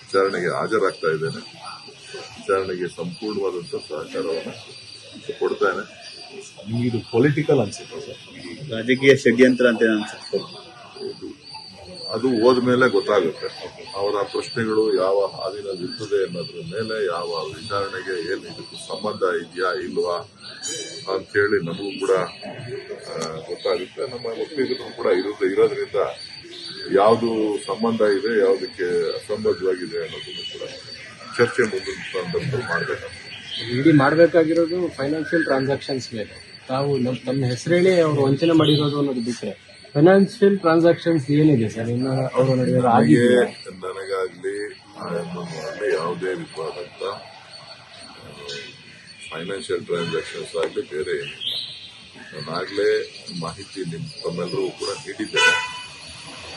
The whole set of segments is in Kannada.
ವಿಚಾರಣೆಗೆ ಹಾಜರಾಗ್ತಾ ಇದ್ದೇನೆ. ವಿಚಾರಣೆಗೆ ಸಂಪೂರ್ಣವಾದಂತಹ ಸಹಕಾರವನ್ನು ಕೊಡ್ತೇನೆ. ನಿಮ್ಗೆ ಇದು ಪೊಲಿಟಿಕಲ್ ಅನ್ಸುತ್ತೆ ಸರ್? ರಾಜಕೀಯ ಷಡ್ಯಂತ್ರ ಅಂತ ಅನ್ಸುತ್ತೆ? ಅದು ಹೋದ್ಮೇಲೆ ಗೊತ್ತಾಗುತ್ತೆ. ಅವರ ಪ್ರಶ್ನೆಗಳು ಯಾವ ಹಾದಿನಲ್ಲಿ ಇರ್ತದೆ ಅನ್ನೋದ್ರ ಮೇಲೆ ಯಾವ ವಿಚಾರಣೆಗೆ ಏನು ಇದಕ್ಕೂ ಸಂಬಂಧ ಇದೆಯಾ ಇಲ್ವಾ ಅಂತೇಳಿ ನಮಗೂ ಕೂಡ ಗೊತ್ತಾಗುತ್ತೆ. ನಮ್ಮ ಒಪ್ಪಿಗೂ ಕೂಡ ಇರುತ್ತೆ ಇರೋದ್ರಿಂದ ಯಾವುದು ಸಂಬಂಧ ಇದೆ ಯಾವುದಕ್ಕೆ ಅಸಂಬದ್ಧವಾಗಿದೆ ಅನ್ನೋದನ್ನು ಕೂಡ ಚರ್ಚೆ ಮುಂದಿನ ಸಂದರ್ಭದಲ್ಲಿ ಮಾಡಬೇಕಾಗ್ತದೆ. ಇಡಿ ಮಾಡಬೇಕಾಗಿರೋದು ಫೈನಾನ್ಷಿಯಲ್ ಟ್ರಾನ್ಸಾಕ್ಷನ್ಸ್ ಮೇಲೆ. ತಾವು ನಮ್ಮ ತಮ್ಮ ಹೆಸರೇಳಿ ಅವರು ವಂಚನೆ ಮಾಡಿರೋದು ಅನ್ನೋದು ಬಿಟ್ಟರೆ ಫೈನಾನ್ಷಿಯಲ್ ಟ್ರಾನ್ಸಾಕ್ಷನ್ಸ್ ಏನಿದೆ ಸರ್? ಇನ್ನು ಅವರು ನನಗೆ ಆಗಿದೆಯಾ ನನಗಾಗ್ಲಿ ಯಾವುದೇ ವಿಧವಾದಂತ ಫೈನಾನ್ಷಿಯಲ್ ಟ್ರಾನ್ಸಾಕ್ಷನ್ಸ್ ಆಗಲಿ ಬೇರೆ ಏನಿಲ್ಲ. ನಾನಾಗಲೇ ಮಾಹಿತಿ ನಿಮ್ಮ ತಮ್ಮೆಲ್ಲರೂ ಕೂಡ ನೀಡಿದ್ದೇನೆ.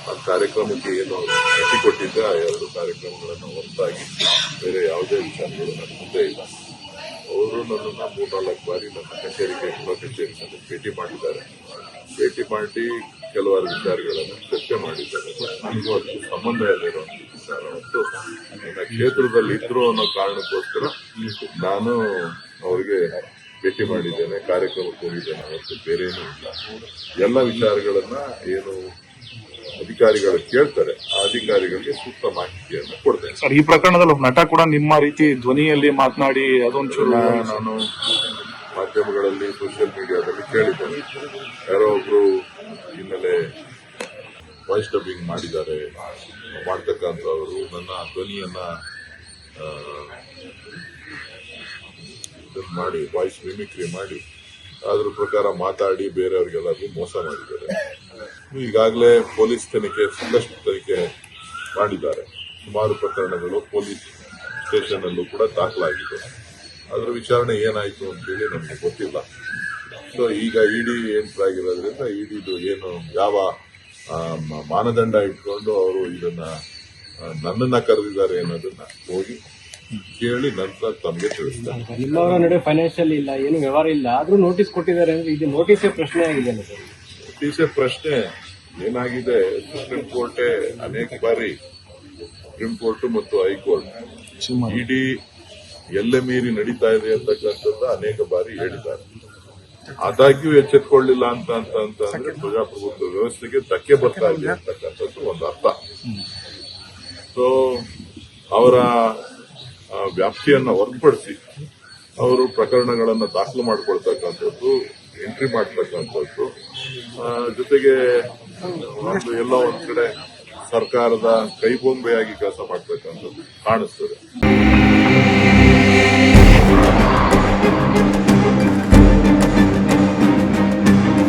ಆ ಕಾರ್ಯಕ್ರಮಕ್ಕೆ ಏನು ಗತಿ ಕೊಟ್ಟಿದ್ದೆ ಆ ಎರಡು ಕಾರ್ಯಕ್ರಮಗಳನ್ನು ಹೊರತಾಗಿ ಬೇರೆ ಯಾವುದೇ ವಿಚಾರಗಳು ನನ್ನ ಮುಂದೆ ಇಲ್ಲ. ಅವರು ನನ್ನನ್ನು ಮೂರ್ನಾಲ್ಕು ಬಾರಿ ನನ್ನ ಕಚೇರಿಗೆ, ಗೃಹ ಕಚೇರಿನಲ್ಲಿ ಭೇಟಿ ಮಾಡಿದ್ದಾರೆ. ಭೇಟಿ ಮಾಡಿ ಕೆಲವಾರು ವಿಚಾರಗಳನ್ನು ಚರ್ಚೆ ಮಾಡಿದ್ದಾರೆ. ನನಗೂ ಅದಕ್ಕೆ ಸಂಬಂಧ ಇಲ್ಲಿರುವಂತ ವಿಚಾರ ಮತ್ತು ನನ್ನ ಕ್ಷೇತ್ರದಲ್ಲಿ ಇದ್ರು ಅನ್ನೋ ಕಾರಣಕ್ಕೋಸ್ಕರ ನಾನು ಅವರಿಗೆ ಭೇಟಿ ಮಾಡಿದ್ದೇನೆ, ಕಾರ್ಯಕ್ರಮಕ್ಕೆ ಹೋಗಿದ್ದೇನೆ. ಅವತ್ತು ಬೇರೆ ಏನೂ ಇಲ್ಲ. ಎಲ್ಲ ವಿಚಾರಗಳನ್ನು ಏನು ಅಧಿಕಾರಿಗಳು ಕೇಳ್ತಾರೆ ಆ ಅಧಿಕಾರಿಗಳಿಗೆ ಸೂಕ್ತ ಮಾಹಿತಿಯನ್ನು ಕೊಡ್ತೇನೆ. ಸರ್ ಈ ಪ್ರಕರಣದಲ್ಲಿ ನಟ ಕೂಡ ನಿಮ್ಮ ರೀತಿ ಧ್ವನಿಯಲ್ಲಿ ಮಾತನಾಡಿ ಅದೊಂಚೂರು ನಾನು ಮಾಧ್ಯಮಗಳಲ್ಲಿ ಸೋಷಿಯಲ್ ಮೀಡಿಯಾದಲ್ಲಿ ಕೇಳಿದ್ದೇನೆ. ಯಾರೋ ಒಬ್ರು ಹಿನ್ನೆಲೆ ವಾಯ್ಸ್ ಡಬ್ಬಿಂಗ್ ಮಾಡಿದ್ದಾರೆ. ಮಾಡ್ತಕ್ಕಂಥವರು ನನ್ನ ಧ್ವನಿಯನ್ನ ಮಾಡಿ ವಾಯ್ಸ್ ಮಿಮಿಕ್ರಿ ಮಾಡಿ ಅದ್ರ ಪ್ರಕಾರ ಮಾತಾಡಿ ಬೇರೆಯವ್ರಿಗೆಲ್ಲರಿಗೂ ಮೋಸ ಮಾಡಿದ್ದಾರೆ. ಈಗಾಗಲೇ ಪೊಲೀಸ್ ತನಿಖೆ ಸಾಕಷ್ಟು ತನಿಖೆ ಮಾಡಿದ್ದಾರೆ. ಸುಮಾರು ಪ್ರಕರಣಗಳು ಪೊಲೀಸ್ ಸ್ಟೇಷನ್ ಅಲ್ಲೂ ಕೂಡ ದಾಖಲಾಗಿದೆ. ಅದರ ವಿಚಾರಣೆ ಏನಾಯ್ತು ಅಂತೇಳಿ ನಮಗೆ ಗೊತ್ತಿಲ್ಲ. ಸೊ ಈಗ ಇಡಿ ಎಂಟ್ರಾಗಿರೋದ್ರಿಂದ ಇಡಿದು ಏನು ಯಾವ ಮಾನದಂಡ ಇಟ್ಕೊಂಡು ಅವರು ಇದನ್ನ ನನ್ನನ್ನ ಕರೆದಿದ್ದಾರೆ ಅನ್ನೋದನ್ನ ಹೋಗಿ ಕೇಳಿ ನಂತರ ತಮಗೆ ತಿಳಿಸ್ತಾರೆ. ಫೈನಾನ್ಷಿಯಲ್ ಇಲ್ಲ, ಏನು ವ್ಯವಹಾರ ಇಲ್ಲ, ಆದ್ರೂ ನೋಟಿಸ್ ಕೊಟ್ಟಿದ್ದಾರೆ ಅಂದ್ರೆ ಇದು ನೋಟಿಸೇ ಪ್ರಶ್ನೆ ಆಗಿದೆ ಸರ್ ಪ್ರಶ್ನೆ ಏನಾಗಿದೆ? ಸುಪ್ರೀಂ ಕೋರ್ಟ್ ಅನೇಕ ಬಾರಿ ಸುಪ್ರೀಂ ಕೋರ್ಟ್ ಮತ್ತು ಹೈಕೋರ್ಟ್ ಇಡೀ ಎಲ್ಲ ಮೀರಿ ನಡೀತಾ ಇದೆ ಅಂತಕ್ಕಂಥದ್ದು ಅನೇಕ ಬಾರಿ ಹೇಳಿದ್ದಾರೆ. ಆದಾಗ್ಯೂ ಎಚ್ಚೆತ್ಕೊಳ್ಳಿಲ್ಲ ಅಂತ ಅಂತ ಅಂತ ಅಂದ್ರೆ ಪ್ರಜಾಪ್ರಭುತ್ವ ವ್ಯವಸ್ಥೆಗೆ ಧಕ್ಕೆ ಬರ್ತಾ ಇದೆ ಅಂತಕ್ಕಂಥದ್ದು ಒಂದು ಅರ್ಥ. ಸೊ ಅವರ ವ್ಯಾಪ್ತಿಯನ್ನ ಹೊರತುಪಡಿಸಿ ಅವರು ಪ್ರಕರಣಗಳನ್ನು ದಾಖಲು ಮಾಡಿಕೊಳ್ತಕ್ಕಂಥದ್ದು ಎಂಟ್ರಿ ಮಾಡ್ತಕ್ಕಂಥದ್ದು ಜೊತೆಗೆ ಒಂದು ಎಲ್ಲ ಒಂದ್ ಕಡೆ ಸರ್ಕಾರದ ಕೈಬೊಂಬೆಯಾಗಿ ಕೆಲಸ ಮಾಡ್ತಕ್ಕಂಥದ್ದು ಕಾಣಿಸ್ತದೆ.